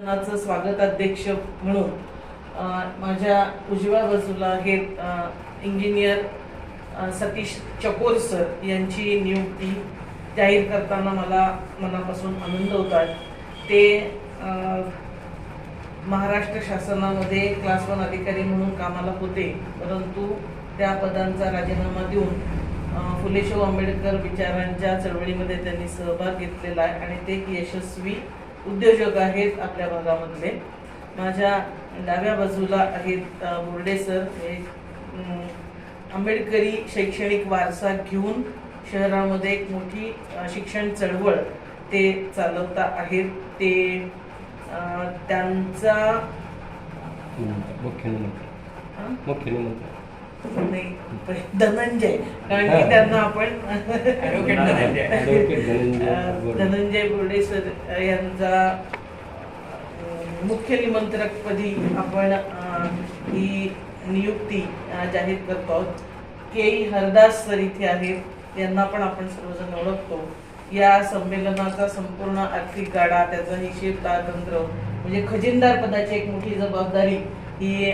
स्वागताध्यक्ष म्हणून माझ्या उजव्या बाजूला हे इंजिनियर सतीश चकोर सर यांची नियुक्ती जाहीर करताना मला मनापासून आनंद होत आहे. ते महाराष्ट्र शासनामध्ये क्लास वन अधिकारी म्हणून कामाला होते परंतु त्या पदांचा राजीनामा देऊन अ, आंबेडकर विचारांच्या चळवळीमध्ये त्यांनी सहभाग घेतलेला आहे आणि ते यशस्वी उद्योजक आहेत आपल्या भागामधले. माझ्या डाव्या बाजूला आहेत अ, बोर्डे सर. हे आंबेडकरी शैक्षणिक वारसा घेऊन शहरामध्ये एक मोठी शिक्षण चळवळ ते चालवता आहेत. ते त्यांचा मुख्य निमंत्रण. मुख्य निमंत्रण. नाही धनंजय. कारण की त्यांना आपण धनंजय. बोर्डे. सर यांचा मुख्य निमंत्रकपदी आपण ही नियुक्ती जाहीर करतो आहोत. के. हरदास सर इथे आहेत. यांना पण आपण सर्वजण ओळखतो. या संमेलनाचा संपूर्ण आर्थिक गाडा त्याचा हिशेब तंत्र म्हणजे खजिनदार पदाची एक मोठी जबाबदारी ही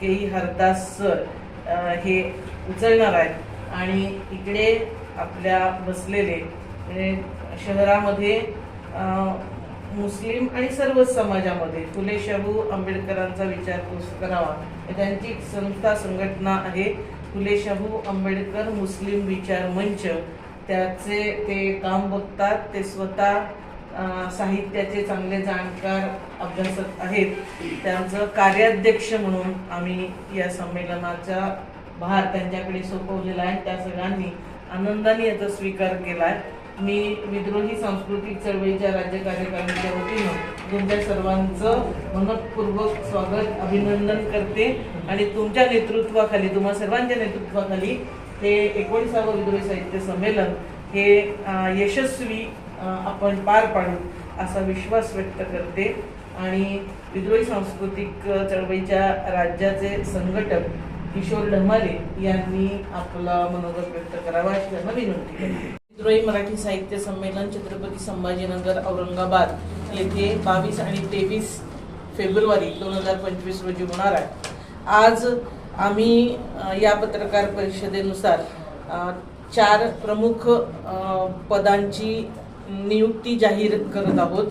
के. हरदास सर हे उचलणार आहेत. आणि इकडे आपल्या बसलेले म्हणजे शहरामध्ये मुस्लिम आणि सर्वच समाजामध्ये फुले शाहू आंबेडकरांचा विचार करावा. त्यांची एक संस्था संघटना आहे. फुले शाहू आंबेडकर मुस्लिम विचार मंच. त्याचे ते काम बघतात ते स्वतः साहित्याचे चांगले जाणकार अभ्यासक आहेत. त्यांचं कार्याध्यक्ष म्हणून आम्ही या संमेलनाचा भार त्यांच्याकडे सोपवलेला आहे. त्या सगळ्यांनी आनंदाने याचा स्वीकार केला आहे मी विद्रोही सांस्कृतिक चळवळीच्या राज्य कार्यकारिणीच्या वतीनं तुमच्या सर्वांचं मनपूर्वक स्वागत अभिनंदन करते. आणि तुमच्या नेतृत्वाखाली तुम्हा सर्वांच्या नेतृत्वाखाली हे एकोणीसावं विद्रोही साहित्य संमेलन हे यशस्वी आपण पार पाडू असा विश्वास व्यक्त करते. आणि विद्रोही सांस्कृतिक चळवळीच्या राज्याचे संघटक किशोर ढमाले यांनी आपला मनोगत व्यक्त करावा अशी त्यांना विनंती विद्रोही मराठी साहित्य संमेलन छत्रपती संभाजीनगर औरंगाबाद येथे बावीस आणि तेवीस फेब्रुवारी दोन हजार पंचवीस रोजी होणार आहे. आज आम्ही या पत्रकार परिषदेनुसार चार प्रमुख पदांची नियुक्ती जाहीर करत आहोत.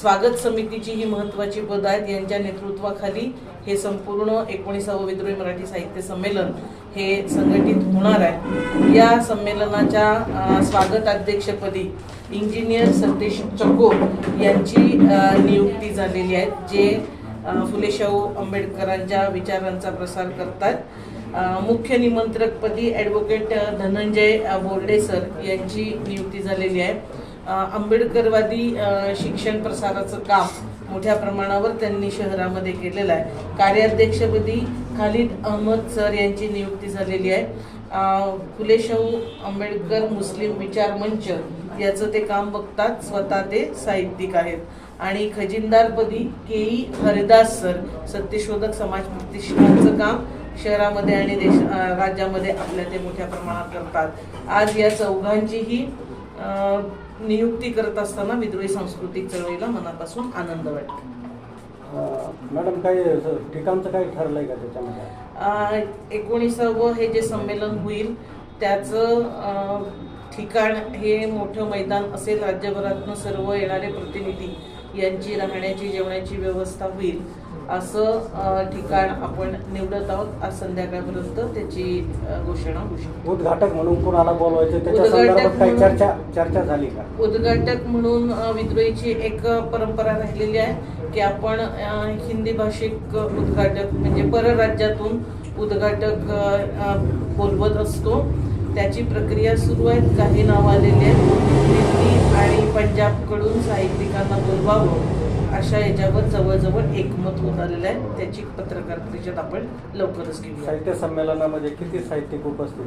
स्वागत समितीची ही महत्त्वाची पद आहेत. यांच्या नेतृत्वाखाली हे संपूर्ण एकोणीसावं विद्रोही मराठी साहित्य संमेलन हे संघटित होणार आहे. या संमेलनाच्या स्वागत अध्यक्षपदी इंजिनियर सतीश चको यांची नियुक्ती झालेली आहे जे फुलेशाहू फुले शाहू आंबेडकरांच्या विचारांचा प्रसार करतात. मुख्य निमंत्रकपदी ॲडव्होकेट धनंजय बोर्डे सर यांची नियुक्ती झालेली आहे. आंबेडकरवादी शिक्षण प्रसाराचं काम मोठ्या प्रमाणावर त्यांनी शहरामध्ये केलेलं आहे. कार्याध्यक्षपदी खालिद अहमद सर यांची नियुक्ती झालेली आहे. फुले शाहू आंबेडकर मुस्लिम विचार मंच याचं ते काम बघतात स्वतः ते साहित्यिक आहेत. आणि खजिनदारपदी के ई हरिदास सर सत्यशोधक समाज प्रतिष्ठानचं काम शहरामध्ये आणि देश राज्यामध्ये आपल्या ते मोठ्या प्रमाणात करतात. आज या चौघांचीही नियुक्ती करत असताना विद्रोही सांस्कृतिक चळवळीला मनापासून आनंद वाटतो. मॅडम असं ठिकाणचं काही ठरलंय का त्याच्यामध्ये? एकोणीसावं हे जे संमेलन होईल त्याचं ठिकाण हे मोठं मैदान असेल राज्यभरातनं सर्व येणारे प्रतिनिधी यांची राहण्याची जेवणाची व्यवस्था होईल. असं ठिकाण आपण निवडत आहोत आज संध्याकाळपर्यंत. त्याची घोषणा होऊ शकते. उद्घाटक म्हणून कोणाला बोलवायचं उद्घाटक काही चर्चा चर्चा झाली का? उद्घाटक म्हणून विद्रोहीची एक परंपरा राहिलेली आहे की आपण हिंदी भाषिक उद्घाटक म्हणजे परराज्यातून उद्घाटक बोलवत असतो. त्याची प्रक्रिया सुरू आहे काही नाव आलेली आहेत. दिल्ली आणि पंजाबकडून साहित्यिकांना बोलवावं अशा याच्यावर जवळजवळ एकमत होत आलेलं आहे. त्याची पत्रकार परिषद आपण लवकरच घेऊया. साहित्य संमेलनामध्ये किती साहित्यिक उपस्थित?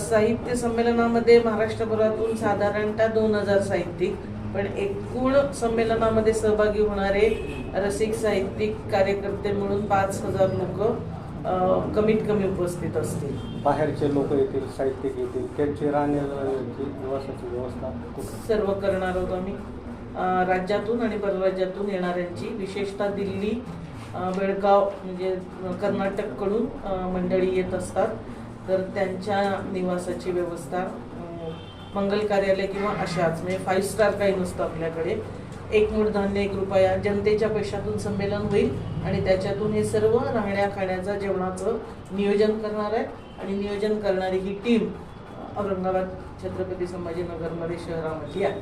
साहित्य संमेलनामध्ये महाराष्ट्रभरातून साधारणतः दोन हजार साहित्यिक पण एकूण संमेलनामध्ये सहभागी होणारे रसिक साहित्यिक कार्यकर्ते मिळून पाच हजार लोक कमीत कमी उपस्थित असतील. बाहेरचे लोक येतील साहित्यिक येतील त्यांची राहण्याची निवासाची व्यवस्था? सर्व करणार आहोत आम्ही. राज्यातून आणि परराज्यातून येणाऱ्यांची विशेषतः दिल्ली बेळगाव म्हणजे कर्नाटककडून मंडळी येत असतात. तर त्यांच्या निवासाची व्यवस्था मंगल कार्यालय किंवा अशाच म्हणजे फाईव्ह स्टार काही नसतं आपल्याकडे. एक मूळ धान्य एक रुपया जनतेच्या पैशातून संमेलन होईल आणि त्याच्यातून हे सर्व राहण्या खाण्याचं जेवणाचं नियोजन करणार आहे आणि नियोजन करणारी ही टीम औरंगाबाद छत्रपती संभाजीनगरमध्ये शहरामध्ये आहे.